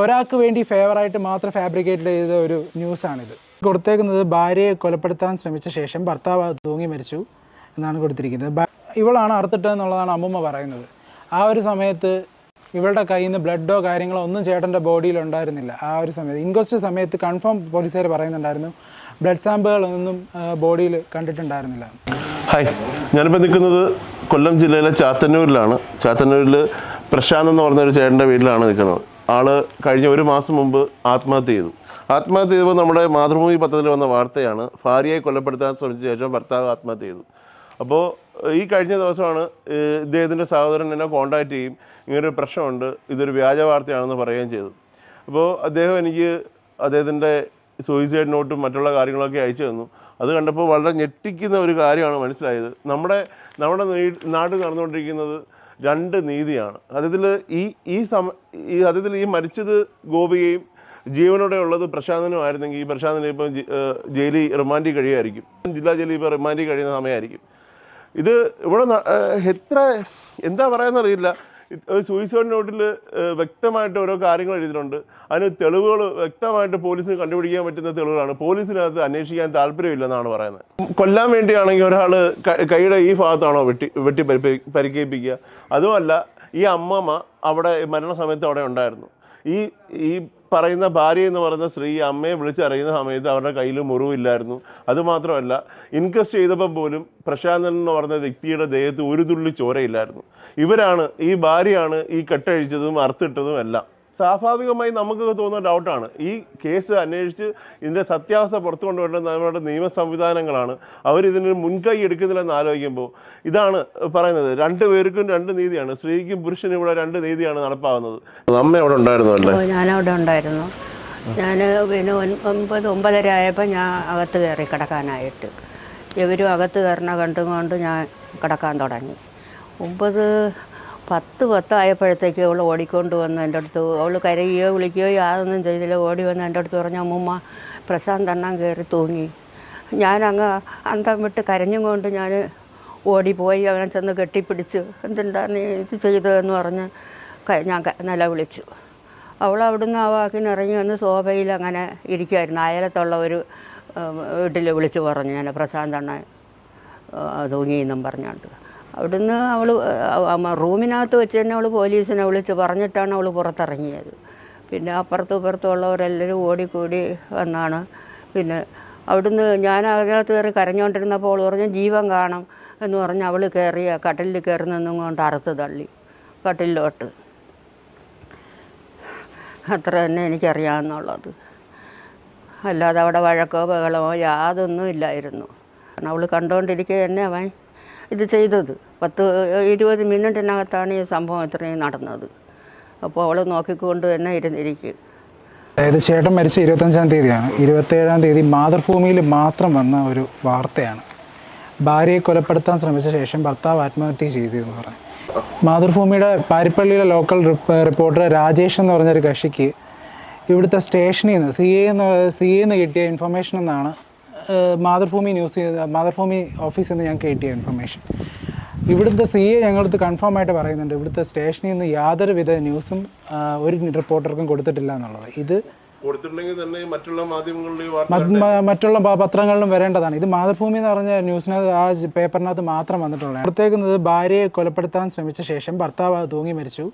ഒരാൾക്ക് വേണ്ടി ഫേവറായിട്ട് മാത്രം ഫാബ്രിക്കേറ്റ് ചെയ്ത ഒരു ന്യൂസാണിത് കൊടുത്തേക്കുന്നത് ഭാര്യയെ കൊലപ്പെടുത്താൻ ശ്രമിച്ച ശേഷം ഭർത്താവ് തൂങ്ങി മരിച്ചു എന്നാണ് കൊടുത്തിരിക്കുന്നത്. ഇവളാണ് അറുത്തിട്ടതെന്നുള്ളതാണ് അമ്മുമ്മ പറയുന്നത്. ആ ഒരു സമയത്ത് ഇവളുടെ കയ്യിൽ നിന്ന് ബ്ലഡോ കാര്യങ്ങളോ ഒന്നും ചേട്ടന്റെ ബോഡിയിൽ ഉണ്ടായിരുന്നില്ല. ആ ഒരു സമയത്ത് ഇൻക്വസ്റ്റ് സമയത്ത് കൺഫേം പോലീസുകാർ പറയുന്നുണ്ടായിരുന്നു ബ്ലഡ് സാമ്പിളുകളൊന്നും ബോഡിയിൽ കണ്ടിട്ടുണ്ടായിരുന്നില്ല. ഹായ് ഞാനിപ്പോൾ നിൽക്കുന്നത് കൊല്ലം ജില്ലയിലെ ചാത്തന്നൂരിലാണ്. ചാത്തന്നൂരിൽ പ്രശാന്ത് എന്ന് പറഞ്ഞ ഒരു ചേട്ടന്റെ വീട്ടിലാണ് നിൽക്കുന്നത്. ആൾ കഴിഞ്ഞ ഒരു മാസം മുമ്പ് ആത്മഹത്യ ചെയ്തു. ആത്മഹത്യ ചെയ്തപ്പോൾ നമ്മുടെ മാതൃഭൂമി പത്രത്തിൽ വന്ന വാർത്തയാണ് ഭാര്യയെ കൊലപ്പെടുത്താൻ ശ്രമിച്ച ശേഷം ഭർത്താവ് ആത്മഹത്യ ചെയ്തു. അപ്പോൾ ഈ കഴിഞ്ഞ ദിവസമാണ് ഇദ്ദേഹത്തിന്റെ സഹോദരൻ എന്നെ കോൺടാക്റ്റ് ചെയ്യും. ഇങ്ങനൊരു പ്രശ്നമുണ്ട് ഇതൊരു വ്യാജ വാർത്തയാണെന്ന് പറയുകയും ചെയ്തു. അപ്പോൾ അദ്ദേഹം എനിക്ക് അദ്ദേഹത്തിന്റെ സൂയിസൈഡ് നോട്ടും മറ്റുള്ള കാര്യങ്ങളൊക്കെ അയച്ചു തന്നു. അത് കണ്ടപ്പോൾ വളരെ ഞെട്ടിക്കുന്ന ഒരു കാര്യമാണ് മനസ്സിലായത്. നമ്മുടെ നമ്മുടെ നാട് നാട്ടിൽ നടന്നുകൊണ്ടിരിക്കുന്നത് രണ്ട് നീതിയാണ്. അതിൽ ഈ ഈ സമ ഈ അതിൽ ഈ മരിച്ചത് ഗോപികയും ജീവനോടെ ഉള്ളത് പ്രശാന്തനും ആയിരുന്നെങ്കിൽ ഈ പ്രശാന്തനെ ഇപ്പം ജയിലിൽ റിമാൻഡിൽ കഴിയുമായിരിക്കും. ജില്ലാ ജയിലിൽ ഇപ്പോൾ റിമാൻഡിൽ കഴിയുന്ന സമയമായിരിക്കും. ഇത് ഇവിടെ എത്ര എന്താ പറയാന്നറിയില്ല. സൂയിസൈഡ് നോട്ടിൽ വ്യക്തമായിട്ട് ഓരോ കാര്യങ്ങൾ എഴുതിയിട്ടുണ്ട്. അതിന് തെളിവുകൾ വ്യക്തമായിട്ട് പോലീസിന് കണ്ടുപിടിക്കാൻ പറ്റുന്ന തെളിവുകളാണ്. പോലീസിനകത്ത് അന്വേഷിക്കാൻ താല്പര്യമില്ലെന്നാണ് പറയുന്നത്. കൊല്ലാൻ വേണ്ടിയാണെങ്കിൽ ഒരാൾ കൈയുടെ ഈ ഭാഗത്താണോ വെട്ടി വെട്ടി പരിക്കേൽപ്പിക്കുക? അതുമല്ല ഈ അമ്മമ്മ അവിടെ മരണസമയത്ത് അവിടെ ഉണ്ടായിരുന്നു. ഈ ഈ പറയുന്ന ഭാര്യ എന്ന് പറയുന്ന സ്ത്രീ അമ്മയെ വിളിച്ചറിയുന്ന സമയത്ത് അവരുടെ കയ്യിൽ മുറിവില്ലായിരുന്നു. അതുമാത്രമല്ല ഇൻകസ്റ്റ് ചെയ്തപ്പം പോലും പ്രശാന്തൻ എന്ന് പറഞ്ഞ വ്യക്തിയുടെ ദേഹത്ത് ഒരു തുള്ളി ചോരയില്ലായിരുന്നു. ഇവരാണ് ഈ ഭാര്യയാണ് ഈ കെട്ടഴിച്ചതും അറുത്തിട്ടതും എല്ലാം. സ്വാഭാവികമായി നമുക്ക് തോന്നുന്ന ഡൗട്ടാണ് ഈ കേസ് അന്വേഷിച്ച് ഇതിന്റെ സത്യാവസ്ഥ പുറത്തു കൊണ്ടുവരേണ്ടത് നമ്മുടെ നിയമ സംവിധാനങ്ങളാണ്. അവരിതിന് മുൻകൈ എടുക്കുന്നില്ലെന്ന് ആലോചിക്കുമ്പോൾ ഇതാണ് പറയുന്നത്. രണ്ട് പേർക്കും രണ്ട് നീതിയാണ്. സ്ത്രീക്കും പുരുഷനും ഇവിടെ രണ്ട് നീതിയാണ് നടപ്പാകുന്നത്. അമ്മ അവിടെ ഉണ്ടായിരുന്നു അല്ലേ? ഞാനവിടെ ഉണ്ടായിരുന്നു. ഞാൻ പിന്നെ ഒൻപത് ഒമ്പത് ഒമ്പതര ആയപ്പോൾ ഞാൻ അകത്ത് കയറി കിടക്കാനായിട്ട്. ഇവരും അകത്ത് കയറണ കണ്ടും കൊണ്ട് ഞാൻ കിടക്കാൻ തുടങ്ങി. ഒമ്പത് പത്ത് പത്തായപ്പോഴത്തേക്ക് അവൾ ഓടിക്കൊണ്ട് വന്ന് എന്റെ അടുത്ത് അവൾ കരയുകയോ വിളിക്കുകയോ യാതൊന്നും ചെയ്തില്ല. ഓടി വന്ന് എന്റെ അടുത്ത് പറഞ്ഞു അമ്മൂമ്മ പ്രശാന്ത് എണ്ണം കയറി തൂങ്ങി. ഞാനങ്ങ് അന്തം വിട്ട് കരഞ്ഞും കൊണ്ട് ഞാൻ ഓടിപ്പോയി. അവനെ ചെന്ന് കെട്ടിപ്പിടിച്ച് എന്തുണ്ടാ നീ ഇത് ചെയ്തതെന്ന് പറഞ്ഞ് ഞാൻ നില നിലവിളിച്ചു അവൾ അവിടുന്ന് ആ വാക്കിന് ഇറങ്ങി വന്ന് സോഫയിൽ അങ്ങനെ ഇരിക്കുമായിരുന്നു അയലത്തുള്ള ഒരു വീട്ടിൽ വിളിച്ച് പറഞ്ഞു ഞാൻ പ്രശാന്ത് അണ്ണൻ തൂങ്ങിയെന്നും പറഞ്ഞുകൊണ്ട്. അവിടുന്ന് അവൾ റൂമിനകത്ത് വെച്ച് തന്നെ അവൾ പോലീസിനെ വിളിച്ച് പറഞ്ഞിട്ടാണ് അവൾ പുറത്തിറങ്ങിയത്. പിന്നെ അപ്പുറത്തും ഇപ്പുറത്തും ഉള്ളവരെല്ലാവരും ഓടിക്കൂടി വന്നാണ്. പിന്നെ അവിടുന്ന് ഞാൻ അതിനകത്ത് കയറി കരഞ്ഞുകൊണ്ടിരുന്നപ്പോൾ അവൾ പറഞ്ഞു ജീവൻ കാണും എന്ന് പറഞ്ഞ് അവൾ കയറിയ കട്ടിലിൽ കയറി നിന്നും കൊണ്ട് അറുത്ത് തള്ളി കട്ടിലോട്ട് അത്ര തന്നെ എനിക്കറിയാമെന്നുള്ളത് അല്ലാതെ അവിടെ വഴക്കോ ബഹളമോ യാതൊന്നും ഇല്ലായിരുന്നു അവൾ കണ്ടുകൊണ്ടിരിക്കുക തന്നെ അവൻ. ഇത് ചെയ്തത്. പത്ത് ഇരുപത് മിനിറ്റിനകത്താണ് ഈ സംഭവം ഇത്രയും നടന്നത്. അപ്പോൾ അവൾ നോക്കിക്കൊണ്ട് തന്നെ ഇരുന്നിരിക്കും. അതായത് ചേട്ടൻ മരിച്ച ഇരുപത്തഞ്ചാം തീയതിയാണ്. ഇരുപത്തേഴാം തീയതി മാതൃഭൂമിയിൽ മാത്രം വന്ന ഒരു വാർത്തയാണ്. ഭാര്യയെ കൊലപ്പെടുത്താൻ ശ്രമിച്ച ശേഷം ഭർത്താവ് ആത്മഹത്യ ചെയ്തു എന്ന് പറഞ്ഞു. മാതൃഭൂമിയുടെ പാരിപ്പള്ളിയിലെ ലോക്കൽ റിപ്പോർട്ടർ രാജേഷ് എന്ന് പറഞ്ഞൊരു കക്ഷിക്ക് ഇവിടുത്തെ സ്റ്റേഷനിൽ നിന്ന് സി എന്ന് സി എന്ന് കിട്ടിയ ഇൻഫർമേഷൻ എന്നാണ് മാതൃഭൂമി ന്യൂസ് മാതൃഭൂമി ഓഫീസിൽ നിന്ന് ഞാൻ കിട്ടിയ ഇൻഫർമേഷൻ ഇവിടുത്തെ സി എ ഞങ്ങളടുത്ത് കൺഫേം ആയിട്ട് പറയുന്നുണ്ട്. ഇവിടുത്തെ സ്റ്റേഷനിൽ നിന്ന് യാതൊരു വിധ ന്യൂസും ഒരു റിപ്പോർട്ടർക്കും കൊടുത്തിട്ടില്ല എന്നുള്ളത്. ഇത് മറ്റുള്ള പത്രങ്ങളിലും വരേണ്ടതാണ്. ഇത് മാതൃഭൂമി എന്ന് പറഞ്ഞ ന്യൂസിനകത്ത് ആ പേപ്പറിനകത്ത് മാത്രം വന്നിട്ടുള്ളത് അടുത്തേക്കുന്നത് ഭാര്യയെ കൊലപ്പെടുത്താൻ ശ്രമിച്ച ശേഷം ഭർത്താവ് തൂങ്ങി മരിച്ചു.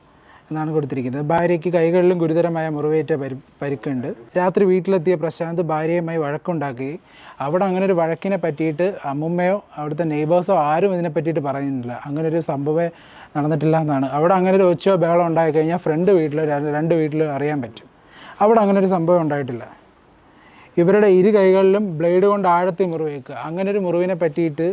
എന്നാണ് കൊടുത്തിരിക്കുന്നത്. ഭാര്യയ്ക്ക് കൈകളിലും ഗുരുതരമായ മുറിവേറ്റ പരി പരിക്കുണ്ട്. രാത്രി വീട്ടിലെത്തിയ പ്രശാന്ത് ഭാര്യയുമായി വഴക്കുണ്ടാക്കുകയും അവിടെ അങ്ങനെ ഒരു വഴക്കിനെ പറ്റിയിട്ട് അമ്മുമ്മയോ അവിടുത്തെ നെയ്ബേഴ്സോ ആരും ഇതിനെ പറ്റിയിട്ട് പറയുന്നില്ല. അങ്ങനെ ഒരു സംഭവം നടന്നിട്ടില്ല എന്നാണ്. അവിടെ അങ്ങനെ ഒരു ഒച്ചയോ ബഹളം ഉണ്ടായി കഴിഞ്ഞാൽ ഫ്രണ്ട് വീട്ടിൽ രണ്ട് വീട്ടിൽ അറിയാൻ പറ്റും. അവിടെ അങ്ങനെ ഒരു സംഭവം ഉണ്ടായിട്ടില്ല. ഇവരുടെ ഇരു കൈകളിലും ബ്ലേഡ് കൊണ്ട് ആഴത്തിൽ മുറിവേക്കുക അങ്ങനെ ഒരു മുറിവിനെ പറ്റിയിട്ട്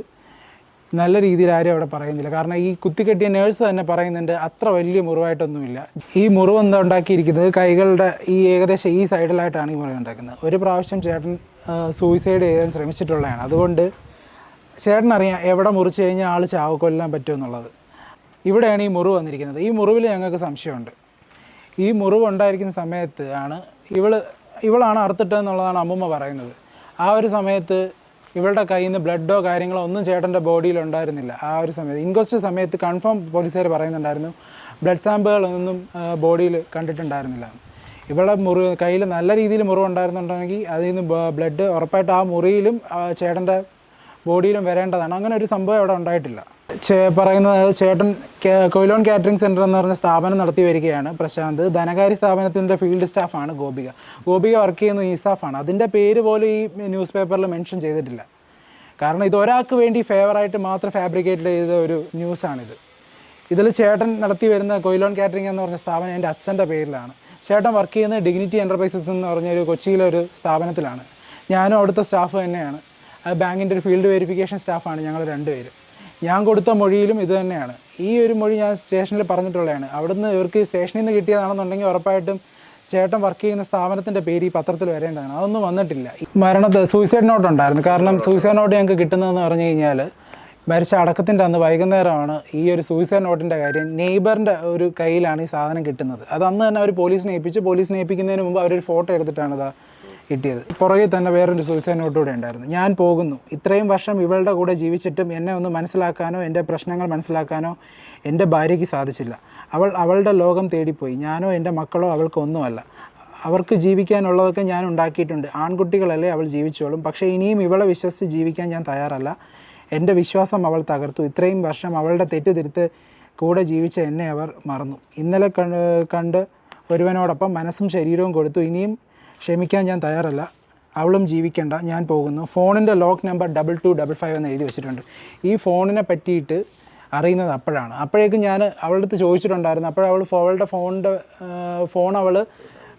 നല്ല രീതിയിൽ ആരും അവിടെ പറയുന്നില്ല. കാരണം ഈ കുത്തിക്കെട്ടിയ നേഴ്സ് തന്നെ പറയുന്നുണ്ട് അത്ര വലിയ മുറിവായിട്ടൊന്നുമില്ല. ഈ മുറിവ് എന്താ ഉണ്ടാക്കിയിരിക്കുന്നത്? കൈകളുടെ ഈ ഏകദേശം ഈ സൈഡിലായിട്ടാണ് ഈ മുറിവ് ഉണ്ടാക്കുന്നത്. ഒരു പ്രാവശ്യം ചേട്ടൻ സൂയിസൈഡ് ചെയ്യാൻ ശ്രമിച്ചിട്ടുള്ളതാണ്. അതുകൊണ്ട് ചേട്ടൻ അറിയാം എവിടെ മുറിച്ച് കഴിഞ്ഞാൽ ആൾ ചാവ് കൊല്ലാൻ പറ്റുമെന്നുള്ളത്. ഇവിടെയാണ് ഈ മുറിവ് വന്നിരിക്കുന്നത്. ഈ മുറിവിൽ ഞങ്ങൾക്ക് സംശയമുണ്ട്. ഈ മുറിവ് ഉണ്ടായിരിക്കുന്ന സമയത്ത് ആണ് ഇവൾ ഇവളാണ് അറുത്തിട്ടെന്നുള്ളതാണ് അമ്മുമ്മ പറയുന്നത്. ആ ഒരു സമയത്ത് ഇവളുടെ കയ്യിൽ നിന്ന് ബ്ലഡോ കാര്യങ്ങളോ ഒന്നും ചേട്ടന്റെ ബോഡിയിൽ ഉണ്ടായിരുന്നില്ല ആ ഒരു സമയത്ത്. ഇൻക്വസ്റ്റ് സമയത്ത് കൺഫേം പോലീസുകാർ പറയുന്നുണ്ടായിരുന്നു ബ്ലഡ് സാമ്പിളുകളൊന്നും ബോഡിയിൽ കണ്ടിട്ടുണ്ടായിരുന്നില്ല. ഇവളുടെ മുറി കയ്യിൽ നല്ല രീതിയിൽ മുറിവുണ്ടായിരുന്നുണ്ടെങ്കിൽ അതിൽ നിന്ന് ബ്ലഡ് ഉറപ്പായിട്ട് ആ മുറിയിലും ചേട്ടന്റെ ബോഡിയിലും വരേണ്ടതാണ്. അങ്ങനെ ഒരു സംഭവം അവിടെ ഉണ്ടായിട്ടില്ല. പറയുന്നത് ചേട്ടൻ കൊയിലോൺ കാറ്ററിംഗ് സെന്റർ എന്ന് പറഞ്ഞ സ്ഥാപനം നടത്തി വരികയാണ് പ്രശാന്ത്. ധനകാര്യ സ്ഥാപനത്തിന്റെ ഫീൽഡ് സ്റ്റാഫാണ് ഗോപിക. ഗോപിക വർക്ക് ചെയ്യുന്ന ഈ സ്റ്റാഫാണ്. അതിന്റെ പേര് പോലും ഈ ന്യൂസ് പേപ്പറിൽ മെൻഷൻ ചെയ്തിട്ടില്ല. കാരണം ഇത് ഒരാൾക്ക് വേണ്ടി ഫേവറായിട്ട് മാത്രം ഫാബ്രിക്കേറ്റ് ചെയ്ത ഒരു ന്യൂസാണിത് ഇതിൽ ചേട്ടൻ നടത്തി വരുന്ന കൊയിലോൺ കാറ്ററിംഗ് എന്ന് പറഞ്ഞ സ്ഥാപനം എന്റെ അച്ഛന്റെ പേരിലാണ്. ചേട്ടൻ വർക്ക് ചെയ്യുന്ന ഡിഗ്നിറ്റി എന്റർപ്രൈസസ് എന്ന് പറഞ്ഞ ഒരു കൊച്ചിയിലെ ഒരു സ്ഥാപനത്തിലാണ്. ഞാനും അവിടുത്തെ സ്റ്റാഫ് തന്നെയാണ്. ബാങ്കിന്റെ ഒരു ഫീൽഡ് വെരിഫിക്കേഷൻ സ്റ്റാഫാണ് ഞങ്ങൾ രണ്ടുപേരും. ഞാൻ കൊടുത്ത മൊഴിയിലും ഇത് തന്നെയാണ്. ഈ ഒരു മൊഴി ഞാൻ സ്റ്റേഷനിൽ പറഞ്ഞിട്ടുള്ളതാണ്. അവിടുന്ന് ഇവർക്ക് സ്റ്റേഷനിൽ നിന്ന് കിട്ടിയതാണെന്നുണ്ടെങ്കിൽ ഉറപ്പായിട്ടും ചേട്ടൻ വർക്ക് ചെയ്യുന്ന സ്ഥാപനത്തിന്റെ പേര് ഈ പത്രത്തിൽ വരേണ്ടതാണ്. അതൊന്നും വന്നിട്ടില്ല. മരണത്തെ സൂയിസൈഡ് നോട്ട് ഉണ്ടായിരുന്നു. കാരണം സൂയിസൈഡ് നോട്ട് ഞങ്ങൾക്ക് കിട്ടുന്നതെന്ന് പറഞ്ഞു കഴിഞ്ഞാൽ മരിച്ച അടക്കത്തിന്റെ അന്ന് വൈകുന്നേരമാണ് ഈ ഒരു സൂയിസൈഡ് നോട്ടിന്റെ കാര്യം നെയ്ബറിന്റെ ഒരു കയ്യിലാണ് ഈ സാധനം കിട്ടുന്നത്. അത് അന്ന് തന്നെ അവർ പോലീസിനെ ഏൽപ്പിച്ചു. പോലീസിനെ ഏൽപ്പിക്കുന്നതിന് മുമ്പ് അവരൊരു ഫോട്ടോ എടുത്തിട്ടാണ് കിട്ടിയത്. പുറകെ തന്നെ വേറൊരു സൂയിസൈഡ് നോട്ട് കൂടെ ഉണ്ടായിരുന്നു. ഞാൻ പോകുന്നു. ഇത്രയും വർഷം ഇവളുടെ കൂടെ ജീവിച്ചിട്ടും എന്നെ ഒന്ന് മനസ്സിലാക്കാനോ എന്റെ പ്രശ്നങ്ങൾ മനസ്സിലാക്കാനോ എന്റെ ഭാര്യയ്ക്ക് സാധിച്ചില്ല. അവൾ അവളുടെ ലോകം തേടിപ്പോയി. ഞാനോ എന്റെ മക്കളോ അവൾക്കൊന്നുമല്ല അവർക്ക് ജീവിക്കാനുള്ളതൊക്കെ ഞാൻ ഉണ്ടാക്കിയിട്ടുണ്ട്. ആൺകുട്ടികളല്ലേ അവൾ ജീവിച്ചോളും. പക്ഷേ ഇനിയും ഇവളെ വിശ്വസിച്ച് ജീവിക്കാൻ ഞാൻ തയ്യാറല്ല. എന്റെ വിശ്വാസം അവൾ തകർത്തു. ഇത്രയും വർഷം അവളുടെ തെറ്റ് തിരുത്ത് കൂടെ ജീവിച്ച എന്നെ അവർ മറന്നു. ഇന്നലെ കണ്ട് ഒരുവനോടൊപ്പം മനസ്സും ശരീരവും കൊടുത്തു. ഇനിയും ക്ഷമിക്കാൻ ഞാൻ തയ്യാറല്ല. അവളും ജീവിക്കേണ്ട. ഞാൻ പോകുന്നു. ഫോണിന്റെ lock number double two double five എന്ന് എഴുതി വെച്ചിട്ടുണ്ട്. ഈ ഫോണിനെ പറ്റിയിട്ട് അറിയുന്നത് അപ്പോഴാണ്. അപ്പോഴേക്കും ഞാൻ അവളുടെ അടുത്ത് ചോദിച്ചിട്ടുണ്ടായിരുന്നു. അപ്പോഴവൾ അവളുടെ ഫോണിന്റെ ഫോൺ അവൾ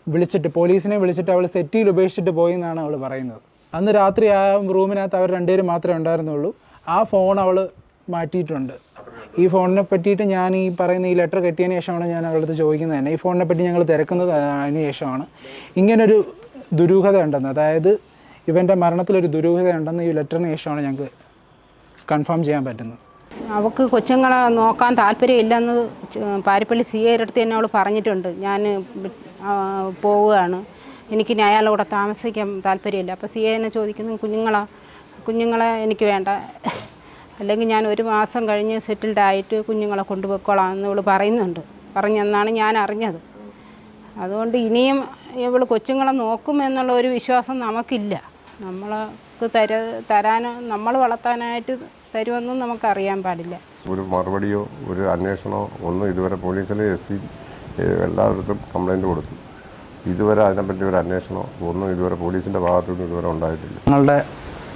വിളിച്ചിട്ട് പോലീസിനെ വിളിച്ചിട്ട് അവൾ സെറ്റിയിൽ ഉപേക്ഷിച്ചിട്ട് പോയി എന്നാണ് അവൾ പറയുന്നത്. അന്ന് രാത്രി ആ റൂമിനകത്ത് അവർ രണ്ടുപേരും മാത്രമേ ഉണ്ടായിരുന്നുള്ളൂ. ആ ഫോൺ അവൾ മാറ്റിയിട്ടുണ്ട്. ഈ ഫോണിനെ പറ്റിയിട്ട് ഞാൻ ഈ പറയുന്ന ഈ ലെറ്റർ കെട്ടിയതിന് ശേഷമാണ് ഞാൻ അവളടുത്ത് ചോദിക്കുന്നത് തന്നെ. ഈ ഫോണിനെ പറ്റി ഞങ്ങൾ തിരക്കുന്നത് അതിന് ശേഷമാണ്. ഇങ്ങനൊരു ദുരൂഹത ഉണ്ടെന്ന് അതായത് ഇവന്റെ മരണത്തിലൊരു ദുരൂഹത ഉണ്ടെന്ന് ഈ ലെറ്ററിന് ശേഷമാണ് ഞങ്ങൾക്ക് കൺഫേം ചെയ്യാൻ പറ്റുന്നത്. അവൾക്ക് കൊച്ചുങ്ങളെ നോക്കാൻ താല്പര്യമില്ലെന്ന് പാരിപ്പള്ളി സി ഐയുടെ അടുത്ത് തന്നെ അവൾ പറഞ്ഞിട്ടുണ്ട്. ഞാൻ പോവുകയാണ്. എനിക്ക് അയാളുടെ കൂടെ താമസിക്കാൻ താല്പര്യമില്ല. അപ്പോൾ സി എന്നെ ചോദിക്കുന്നു കുഞ്ഞുങ്ങളെ കുഞ്ഞുങ്ങളെ എനിക്ക് വേണ്ട. അല്ലെങ്കിൽ ഞാൻ ഒരു മാസം കഴിഞ്ഞ് സെറ്റിൽഡ് ആയിട്ട് കുഞ്ഞുങ്ങളെ കൊണ്ടുപോയിക്കോളാം എന്ന് ഇവൾ പറയുന്നുണ്ട്. പറഞ്ഞെന്നാണ് ഞാൻ അറിഞ്ഞത്. അതുകൊണ്ട് ഇനിയും ഇവൾ കൊച്ചുങ്ങളെ നോക്കും എന്നുള്ള ഒരു വിശ്വാസം നമുക്കില്ല. നമ്മൾക്ക് തര തരാൻ നമ്മൾ വളർത്താനായിട്ട് തരുമെന്നും നമുക്കറിയാൻ പാടില്ല. ഒരു മറുപടിയോ ഒരു അന്വേഷണമോ ഒന്നും ഇതുവരെ പോലീസിലെ എസ് പി എല്ലായിടത്തും കംപ്ലൈന്റ് കൊടുത്തു. ഇതുവരെ അതിനെപ്പറ്റി ഒരു അന്വേഷണമോ ഒന്നും ഇതുവരെ പോലീസിന്റെ ഭാഗത്തുനിന്ന് ഇതുവരെ ഉണ്ടായിട്ടില്ല. ഞങ്ങളുടെ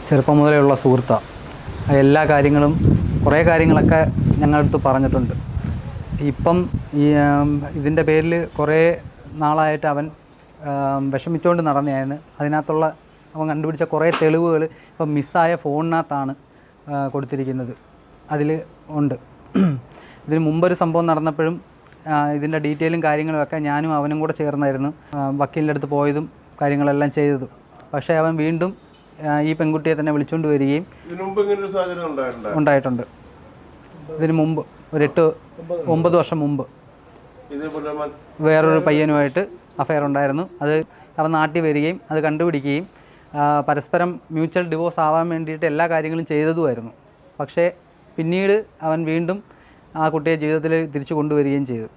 ചെറുപ്പം മുതലേ ഉള്ള സുഹൃത്താണ് എല്ലാ കാര്യങ്ങളും കുറേ കാര്യങ്ങളൊക്കെ ഞങ്ങളടുത്ത് പറഞ്ഞിട്ടുണ്ട്. ഇപ്പം ഈ ഇതിന്റെ പേരിൽ കുറേ നാളായിട്ട് അവൻ വിഷമിച്ചുകൊണ്ട് നടന്നതായിരുന്നു അതിനകത്തുള്ള അവൻ കണ്ടുപിടിച്ച കുറേ തെളിവുകൾ ഇപ്പം മിസ്സായ ഫോണിനകത്താണ് കൊടുത്തിരിക്കുന്നത്. അതിൽ ഉണ്ട്. ഇതിന് മുമ്പൊരു സംഭവം നടന്നപ്പോഴും ഇതിന്റെ ഡീറ്റെയിലും കാര്യങ്ങളുമൊക്കെ ഞാനും അവനും കൂടെ ചേർന്നായിരുന്നു വക്കീലിന്റെ അടുത്ത് പോയതും കാര്യങ്ങളെല്ലാം ചെയ്തതും. പക്ഷേ അവൻ വീണ്ടും ഈ പെൺകുട്ടിയെ തന്നെ വിളിച്ചുകൊണ്ട് വരികയും ഉണ്ടായിട്ടുണ്ട്. ഇതിന് മുമ്പ് ഒരു എട്ട് ഒമ്പത് വർഷം മുമ്പ്. വേറൊരു പയ്യനുമായിട്ട് അഫയർ ഉണ്ടായിരുന്നു. അത് അവൻ നാട്ടിൽ വരികയും അത് കണ്ടുപിടിക്കുകയും പരസ്പരം മ്യൂച്വൽ ഡിവോഴ്സ് ആവാൻ വേണ്ടിയിട്ട് എല്ലാ കാര്യങ്ങളും ചെയ്തതുമായിരുന്നു. പക്ഷേ പിന്നീട് അവൻ വീണ്ടും ആ കുട്ടിയെ ജീവിതത്തിൽ തിരിച്ചു കൊണ്ടുവരികയും ചെയ്തു.